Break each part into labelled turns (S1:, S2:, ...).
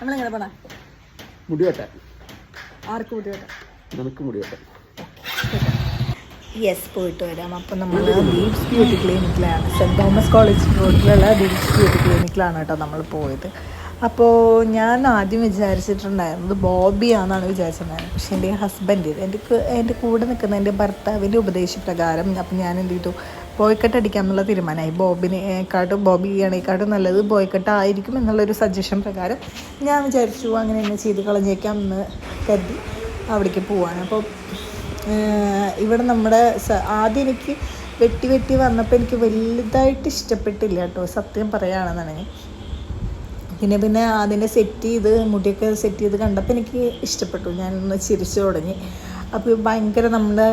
S1: നമ്മളെങ്ങനെ പോണ?
S2: മുടി വെട്ടാൻ
S1: ആർക്ക് കൂട്ടിയോട്ടെ
S2: നമുക്ക് മുടി വെട്ടാൻ
S1: യെസ് പോയിട്ട് വരാം. അപ്പം നമ്മൾ ദീപ്സ് ബ്യൂട്ടി ക്ലിനിക്കിലാണ് സെന്റ് തോമസ് കോളേജ് റോഡിലുള്ള ദീപ്സ് ബ്യൂട്ടി ക്ലിനിക്കിലാണ് കേട്ടോ നമ്മൾ പോയത്. അപ്പോൾ ഞാൻ ആദ്യം വിചാരിച്ചിട്ടുണ്ടായിരുന്നത് ബോബിയാണെന്നാണ് വിചാരിച്ചിട്ടുണ്ടായിരുന്നത്. പക്ഷേ എന്റെ ഹസ്ബൻഡ് എന്റെ എന്റെ എന്റെ കൂടെ നിൽക്കുന്ന എന്റെ ഭർത്താവിന്റെ ഉപദേശപ്രകാരം അപ്പം ഞാൻ എന്ത് ചെയ്തു? ബോയ്ക്കട്ട് അടിക്കാമെന്നുള്ള തീരുമാനമായി. ബോബിനെക്കാട്ടും ബോബിയാണേക്കാട്ടും നല്ലത് ബോയ്ക്കട്ട് ആയിരിക്കും എന്നുള്ളൊരു സജഷൻ പ്രകാരം ഞാൻ വിചാരിച്ചു അങ്ങനെ തന്നെ ചെയ്ത് കളഞ്ഞേക്കാം എന്ന് കരുതി അവിടേക്ക് പോവാണ്. അപ്പോൾ ഇവിടെ നമ്മുടെ ആദ്യം എനിക്ക് വെട്ടി വെട്ടി വന്നപ്പോൾ എനിക്ക് വലുതായിട്ട് ഇഷ്ടപ്പെട്ടില്ല കേട്ടോ സത്യം പറയുകയാണെന്നുണ്ടെങ്കിൽ പിന്നെ പിന്നെ അതിനെ സെറ്റ് ചെയ്ത് മുടിയൊക്കെ സെറ്റ് ചെയ്ത് കണ്ടപ്പോൾ എനിക്ക് ഇഷ്ടപ്പെട്ടു. ഞാനൊന്ന് ചിരിച്ചു തുടങ്ങി. അപ്പോൾ ഭയങ്കര നമ്മുടെ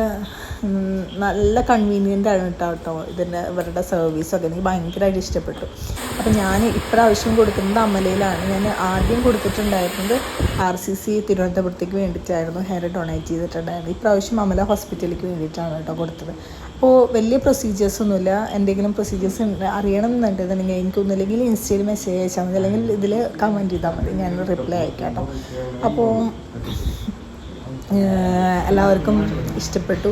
S1: നല്ല കൺവീനിയന്റ് ആണ് കേട്ടോ കേട്ടോ ഇതിന്റെ ഇവരുടെ സർവീസൊക്കെ എനിക്ക് ഭയങ്കരമായിട്ട് ഇഷ്ടപ്പെട്ടു. അപ്പോൾ ഞാൻ ഇപ്രാവശ്യം കൊടുക്കുന്നത് അമലയിലാണ്. ഞാൻ ആദ്യം കൊടുത്തിട്ടുണ്ടായിരുന്നത് ആർ സി സി തിരുവനന്തപുരത്തേക്ക് വേണ്ടിയിട്ടായിരുന്നു ഹെയർ ഡൊണേറ്റ് ചെയ്തിട്ടുണ്ടായിരുന്നു ഇപ്രാവശ്യം അമല ഹോസ്പിറ്റലിലേക്ക് വേണ്ടിയിട്ടാണ് കേട്ടോ കൊടുത്തത്. അപ്പോൾ വലിയ പ്രൊസീജിയേഴ്സ് ഒന്നുമില്ല. എന്തെങ്കിലും പ്രൊസീജിയേഴ്സ് അറിയണം എന്നുണ്ടെന്നുണ്ടെങ്കിൽ എനിക്കൊന്നുമില്ലെങ്കിൽ ഇൻസ്റ്റയിൽ മെസ്സേജ് അയച്ചാൽ മതി. അല്ലെങ്കിൽ ഇതിൽ കമന്റ് ചെയ്താൽ മതി. ഞാൻ റിപ്ലൈ അയക്കാം കേട്ടോ അപ്പോൾ എല്ലാവർക്കും ഇഷ്ടപ്പെട്ടു.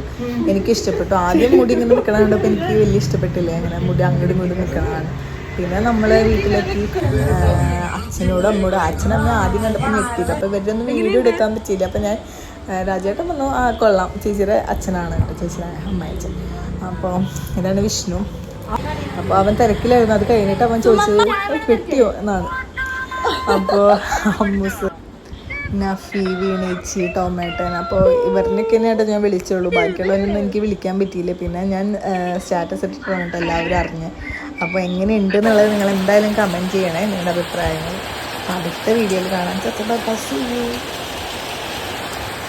S1: എനിക്ക് ഇഷ്ടപ്പെട്ടു. ആദ്യം മുടി ഇങ്ങനെ നിൽക്കണ കണ്ടപ്പോൾ എനിക്ക് വലിയ ഇഷ്ടപ്പെട്ടില്ല. അങ്ങനെ മുടി അങ്ങോട്ടും ഇങ്ങോട്ടും നിൽക്കണതാണ്. പിന്നെ നമ്മളെ വീട്ടിലെത്തി ഏഹ് അച്ഛനോടും അമ്മയോടും അച്ഛനമ്മ ആദ്യം കണ്ടപ്പോൾ ഞെട്ടിയിട്ട് അപ്പോൾ ഇവരൊന്നും വീഡിയോ എടുക്കാൻ പറ്റിയില്ല. അപ്പോൾ ഞാൻ രാജേട്ടൻ വന്നു. ആ കൊള്ളാം. ചേച്ചിയുടെ അച്ഛനാണ് ചേച്ചിയുടെ അമ്മയച്ഛൻ അപ്പോൾ ഇതാണ് വിഷ്ണു. അപ്പോൾ അവൻ തിരക്കിലായിരുന്നു. അത് കഴിഞ്ഞിട്ട് അവൻ ചോദിച്ചത് കിട്ടിയോ? എന്നാണ്. അപ്പോൾ അമ്മൂസ് നഫി വീണേച്ചി ടൊമാറ്റോൻ അപ്പോൾ ഇവരിനൊക്കെ തന്നെയായിട്ട് ഞാൻ വിളിച്ചുള്ളൂ ബാക്കിയുള്ളവരൊന്നും എനിക്ക് വിളിക്കാൻ പറ്റിയില്ല. പിന്നെ ഞാൻ സ്റ്റാറ്റസ് ഇട്ടിട്ട് വന്നിട്ട് എല്ലാവരും അറിഞ്ഞ്. അപ്പോൾ എങ്ങനെയുണ്ട് എന്നുള്ളത് നിങ്ങൾ എന്തായാലും കമന്റ് ചെയ്യണേ നിങ്ങളുടെ അഭിപ്രായങ്ങൾ. അടുത്ത വീഡിയോയിൽ കാണാൻ ചേട്ടാ